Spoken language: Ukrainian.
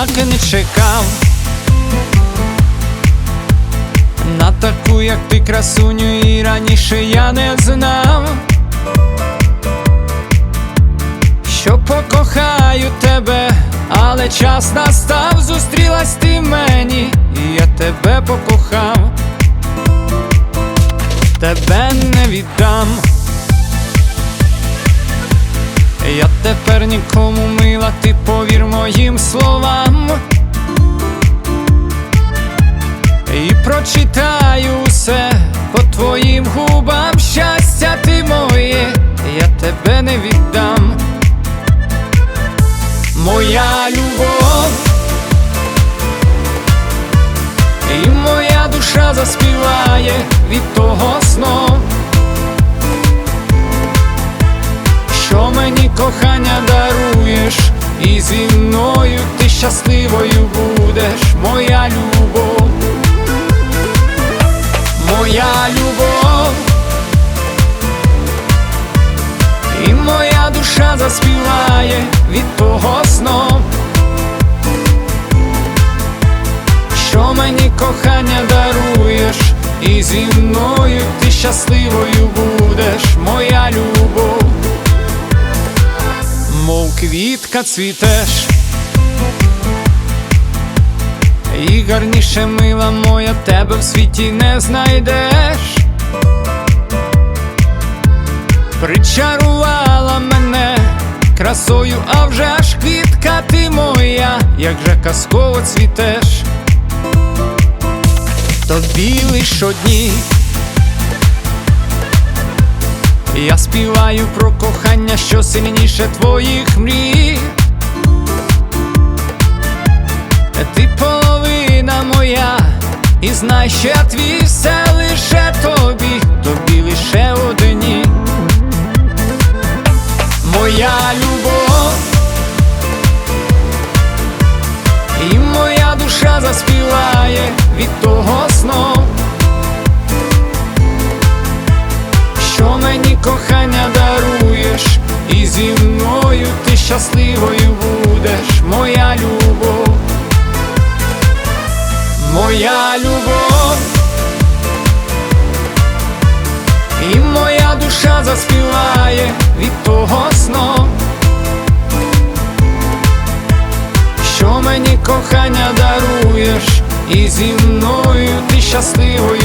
як і не чекав. На таку, як ти красуню, і раніше я не знав, що покохаю тебе, але час настав, зустрілась ти мені, і я тебе покохав, тебе не віддам. Я тепер нікому мила, ти повір моїм словам. Прочитаю все по твоїм губам щастя ти моє, я тебе не віддам. Моя любов, і моя душа заспіває від того сну. що мені кохання даруєш, і зі мною ти щасливою будеш, моя любов, моя любов, і моя душа заспіває від того сну, що мені кохання даруєш, і зі мною ти щасливою будеш, моя любов. Мов квітка цвітеш, і гарніше мила моя тебе в світі не знайдеш, причарувала мене красою, а вже ж квітка ти моя, як же казково цвітеш, тобі лиш одні. Я співаю про кохання, що сильніше твоїх мрій. Я твій все лише тобі, тобі лише одні. Моя любов, і моя душа заспіває від того сну. що мені кохання даруєш, і зі мною ти щасливою будеш, моя любов, моя любов, заспіває від того сну, що мені кохання даруєш, і зі мною ти щасливою